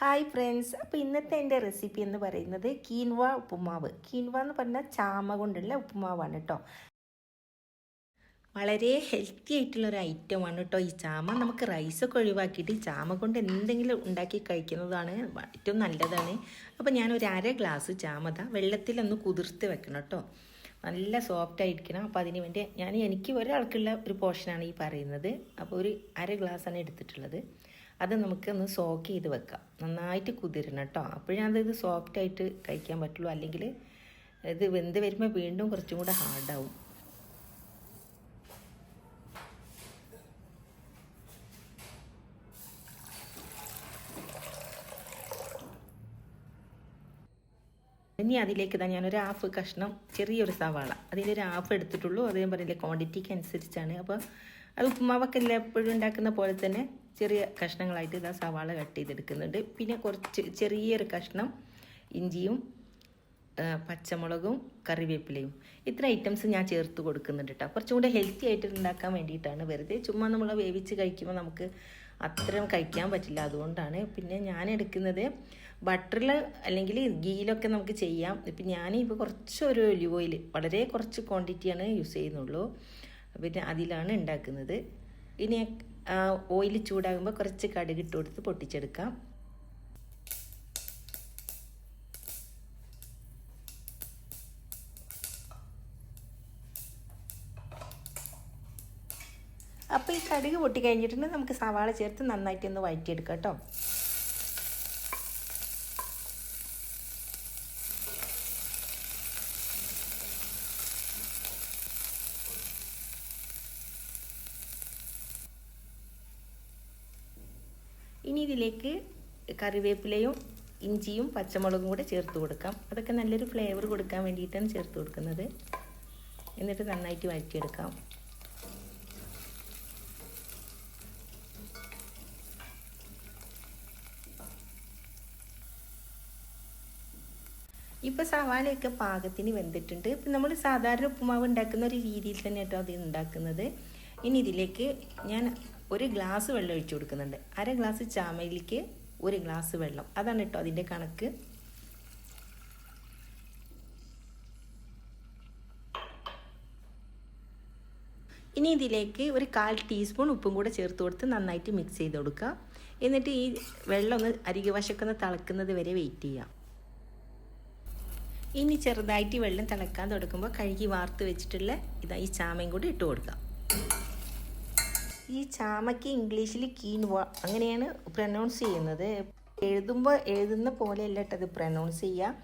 Hi friends അപ്പോൾ ഇന്നത്തെ എന്റെ റെസിപ്പി എന്ന് പറയുന്നത് കീൻവ ഉപ്പുമാവ്. കീൻവ എന്ന് പറഞ്ഞാൽ ചാമ കൊണ്ടുള്ള ഉപ്പുമാവാണ് കേട്ടോ വളരെ ഹെൽത്തി ആയിട്ടുള്ള ഒരു ഐറ്റമാണ് കേട്ടോ ഈ ചാമ നമുക്ക് റൈസൊക്കെ ഒഴിവാക്കിയിട്ട് ഈ ചാമ കൊണ്ട് എന്തെങ്കിലും ഉണ്ടാക്കി കഴിക്കുന്നതാണ് ഏറ്റവും നല്ലതാണ്. അപ്പോൾ ഞാൻ ഒരു അര ഗ്ലാസ് ചാമത വെള്ളത്തിലൊന്ന് കുതിർത്ത് വെക്കണം കേട്ടോ നല്ല സോഫ്റ്റ് ആയിരിക്കണം. അപ്പോൾ അതിന് വേണ്ടി ഞാൻ എനിക്ക് ഒരാൾക്കുള്ള ഒരു പോർഷനാണ് ഈ പറയുന്നത്. അപ്പോൾ ഒരു അര ഗ്ലാസ്സാണ് എടുത്തിട്ടുള്ളത്. അത് നമുക്കൊന്ന് സോക്ക് ചെയ്ത് വെക്കാം. നന്നായിട്ട് കുതിരണം കേട്ടോ അപ്പോഴാണത് സോഫ്റ്റായിട്ട് കഴിക്കാൻ പറ്റുള്ളൂ. അല്ലെങ്കിൽ ഇത് വെന്ത് വരുമ്പോൾ വീണ്ടും കുറച്ചും കൂടെ ഹാർഡാവും ഇനി അതിലേക്ക് തന്നെ ഞാനൊരു ഹാഫ് കഷ്ണം ചെറിയൊരു സവാള. അതിലൊരു ഹാഫ് എടുത്തിട്ടുള്ളൂ. അത് ഞാൻ പറഞ്ഞില്ലേ ക്വാണ്ടിറ്റിക്ക് അനുസരിച്ചാണ്. അപ്പോൾ അത് ഉപ്പുമാവൊക്കെ എല്ലാം എപ്പോഴും ഉണ്ടാക്കുന്ന പോലെ തന്നെ ചെറിയ കഷ്ണങ്ങളായിട്ട് ഇതാ സവാള കട്ട് ചെയ്തെടുക്കുന്നുണ്ട്. പിന്നെ കുറച്ച് ചെറിയൊരു കഷ്ണം ഇഞ്ചിയും പച്ചമുളകും കറിവേപ്പിലയും. ഇത്ര ഐറ്റംസ് ഞാൻ ചേർത്ത് കൊടുക്കുന്നുണ്ട് കേട്ടോ കുറച്ചും കൂടെ ഹെൽത്തി ആയിട്ട് ഉണ്ടാക്കാൻ വേണ്ടിയിട്ടാണ് വെറുതെ ചുമ്മാ നമ്മൾ വേവിച്ച് കഴിക്കുമ്പോൾ നമുക്ക് അത്രയും കഴിക്കാൻ പറ്റില്ല. അതുകൊണ്ടാണ് പിന്നെ ഞാൻ എടുക്കുന്നത് ബട്ടറിൽ അല്ലെങ്കിൽ ഗീലൊക്കെ നമുക്ക് ചെയ്യാം. ഇപ്പം ഇപ്പോൾ കുറച്ചൊരു ഒലിവ് ഓയിൽ വളരെ കുറച്ച് ക്വാണ്ടിറ്റിയാണ് യൂസ് ചെയ്യുന്നുള്ളൂ. പിന്നെ അതിലാണ് ഉണ്ടാക്കുന്നത്. ഇനി ഓയിൽ ചൂടാകുമ്പോൾ കുറച്ച് കടുക് ഇട്ട് കൊടുത്ത് പൊട്ടിച്ചെടുക്കാം. അപ്പോൾ ഈ കടുക് പൊട്ടി കഴിഞ്ഞിട്ടുണ്ടെങ്കിൽ നമുക്ക് സവാള ചേർത്ത് നന്നായിട്ട് ഒന്ന് വഴറ്റിയെടുക്കാം കേട്ടോ. ഇനി ഇതിലേക്ക് കറിവേപ്പിലയും ഇഞ്ചിയും പച്ചമുളകും കൂടെ ചേർത്ത് കൊടുക്കാം. അതൊക്കെ നല്ലൊരു ഫ്ലേവർ കൊടുക്കാൻ വേണ്ടിയിട്ടാണ് ചേർത്ത് കൊടുക്കുന്നത്. എന്നിട്ട് നന്നായിട്ട് വഴറ്റിയെടുക്കാം. ഇപ്പോൾ സവാളയൊക്കെ പാകത്തിന് വെന്തിട്ടുണ്ട്. ഇപ്പം നമ്മൾ സാധാരണ ഉപ്പുമാവ് ഉണ്ടാക്കുന്ന ഒരു രീതിയിൽ തന്നെ കേട്ടോ അത് ഉണ്ടാക്കുന്നത്. ഇനി ഇതിലേക്ക് ഞാൻ ഒരു ഗ്ലാസ് വെള്ളം ഒഴിച്ചു കൊടുക്കുന്നുണ്ട്. അര ഗ്ലാസ് ചാമയിലേക്ക് ഒരു ഗ്ലാസ് വെള്ളം. അതാണ് കേട്ടോ അതിന്റെ കണക്ക്. ഇനി ഇതിലേക്ക് ഒരു കാൽ ടീസ്പൂൺ ഉപ്പും കൂടെ ചേർത്ത് കൊടുത്ത് നന്നായിട്ട് മിക്സ് ചെയ്ത് കൊടുക്കുക. എന്നിട്ട് ഈ വെള്ളം ഒന്ന് അരികെ വശക്കൊന്ന് തിളക്കുന്നത് വരെ വെയിറ്റ് ചെയ്യാം ഇനി ചെറുതായിട്ട് വെള്ളം തിളക്കാൻ തുടക്കുമ്പോൾ കഴുകി വാർത്ത് വെച്ചിട്ടുള്ള ഇതാ ഈ ചാമയും കൂടി ഇട്ട് കൊടുക്കാം ഈ ചാമയ്ക്ക് ഇംഗ്ലീഷിൽ കീൻവ അങ്ങനെയാണ് പ്രൊനൗൺസ് ചെയ്യുന്നത്. എഴുതുമ്പോൾ എഴുതുന്ന പോലെയല്ല കേട്ടത് പ്രൊനൗൺസ് ചെയ്യുക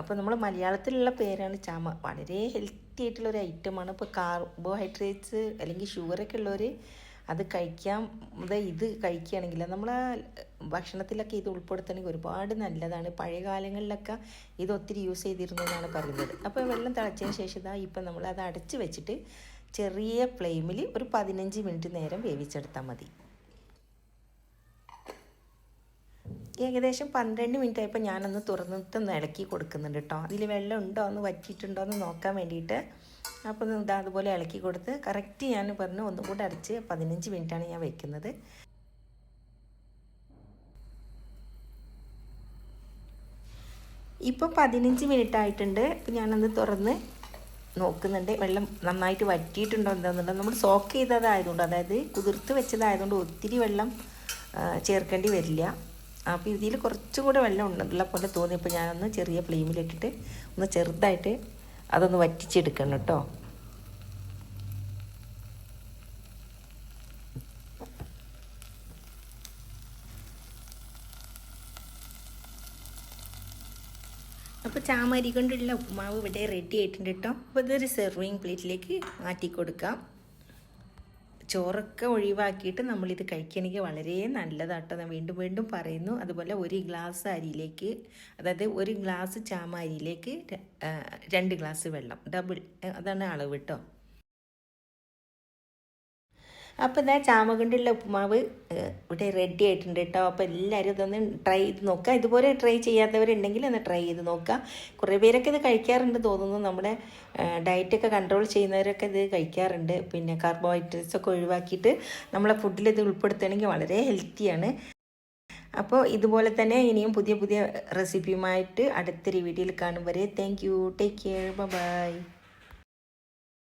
അപ്പോൾ നമ്മൾ മലയാളത്തിലുള്ള പേരാണ് ചാമ. വളരെ ഹെൽത്തി ആയിട്ടുള്ള ഒരു ഐറ്റമാണ് ഇപ്പോൾ കാർബോഹൈഡ്രേറ്റ്സ് അല്ലെങ്കിൽ ഷുഗറൊക്കെ ഉള്ളവർ അത് കഴിക്കാൻ ഇത് കഴിക്കുകയാണെങ്കിൽ നമ്മൾ ഭക്ഷണത്തിലൊക്കെ ഇത് ഉൾപ്പെടുത്തണമെങ്കിൽ ഒരുപാട് നല്ലതാണ്. പഴയ കാലങ്ങളിലൊക്കെ ഇത് ഒത്തിരി യൂസ് ചെയ്തിരുന്നു എന്നാണ് പറയുന്നത്. അപ്പോൾ വെള്ളം തിളച്ചതിന് ശേഷം ഇതാ ഇപ്പം നമ്മൾ അത് അടച്ച് വെച്ചിട്ട് ചെറിയ ഫ്ലെയിമിൽ ഒരു പതിനഞ്ച് മിനിറ്റ് നേരം വേവിച്ചെടുത്താൽ മതി. ഏകദേശം പന്ത്രണ്ട് മിനിറ്റ് ആയപ്പോൾ ഞാനൊന്ന് തുറന്നിട്ടൊന്ന് ഇളക്കി കൊടുക്കുന്നുണ്ട് കേട്ടോ. അതിൽ വെള്ളം ഉണ്ടോ എന്ന് വറ്റിയിട്ടുണ്ടോ എന്ന് നോക്കാൻ വേണ്ടിയിട്ട് അപ്പോൾ ഇതാ അതുപോലെ ഇളക്കി കൊടുത്ത് കറക്റ്റ് ഞാൻ പറഞ്ഞു ഒന്നും കൂടെ അടച്ച് പതിനഞ്ച് മിനിറ്റാണ് ഞാൻ വയ്ക്കുന്നത് ഇപ്പോൾ പതിനഞ്ച് മിനിറ്റ് ആയിട്ടുണ്ട്. ഞാനൊന്ന് തുറന്ന് നോക്കുന്നുണ്ട്. വെള്ളം നന്നായിട്ട് വറ്റിയിട്ടുണ്ടോ എന്താണെന്നുള്ളത് നമ്മൾ സോക്ക് ചെയ്തതായതുകൊണ്ട് അതായത് കുതിർത്ത് വെച്ചതായതുകൊണ്ട് ഒത്തിരി വെള്ളം ചേർക്കേണ്ടി വരില്ല. അപ്പോൾ ഇതിൽ കുറച്ചും കൂടെ വെള്ളം ഉള്ള പോലെ തോന്നിയപ്പോൾ ഞാനൊന്ന് ചെറിയ ഫ്ലെയിമിലിട്ടിട്ട് ഒന്ന് ചെറുതായിട്ട് അതൊന്ന് വറ്റിച്ചെടുക്കണം കേട്ടോ. അപ്പോൾ ചാമരി കൊണ്ടുള്ള ഉപ്പുമാവ് ഇവിടെ റെഡി ആയിട്ടുണ്ട് കേട്ടോ അപ്പോൾ ഇതൊരു സെർവിങ് പ്ലേറ്റിലേക്ക് മാറ്റി കൊടുക്കാം. ചോറൊക്കെ ഒഴിവാക്കിയിട്ട് നമ്മളിത് കഴിക്കണമെങ്കിൽ വളരെ നല്ലതാട്ടോ ഞാൻ വീണ്ടും വീണ്ടും പറയുന്നു. അതുപോലെ ഒരു ഗ്ലാസ് അരിയിലേക്ക് അതായത് ഒരു ഗ്ലാസ് ചാമ അരിയിലേക്ക് രണ്ട് ഗ്ലാസ് വെള്ളം. ഡബിൾ അതാണ് അളവ് കേട്ടോ അപ്പോൾ ഇതാ ചാമകണ്ടിയുള്ള ഉപ്പുമാവ് ഇവിടെ റെഡി ആയിട്ടുണ്ട് കേട്ടോ അപ്പോൾ എല്ലാവരും ഇതൊന്ന് ട്രൈ ചെയ്ത് നോക്കുക. ഇതുപോലെ ട്രൈ ചെയ്യാത്തവരുണ്ടെങ്കിൽ ഒന്ന് ട്രൈ ചെയ്ത് നോക്കുക. കുറേ പേരൊക്കെ ഇത് കഴിക്കാറുണ്ട് തോന്നുന്നു. നമ്മുടെ ഡയറ്റൊക്കെ കൺട്രോൾ ചെയ്യുന്നവരൊക്കെ ഇത് കഴിക്കാറുണ്ട്. പിന്നെ കാർബോഹൈഡ്രേറ്റ്സ് ഒക്കെ ഒഴിവാക്കിയിട്ട് നമ്മളെ ഫുഡിൽ ഇത് ഉൾപ്പെടുത്തുകയാണെങ്കിൽ വളരെ ഹെൽത്തിയാണ് അപ്പോൾ ഇതുപോലെ തന്നെ ഇനിയും പുതിയ പുതിയ റെസിപ്പിയുമായിട്ട് അടുത്തൊരു വീഡിയോയിൽ കാണും വരെ. Thank you take care bye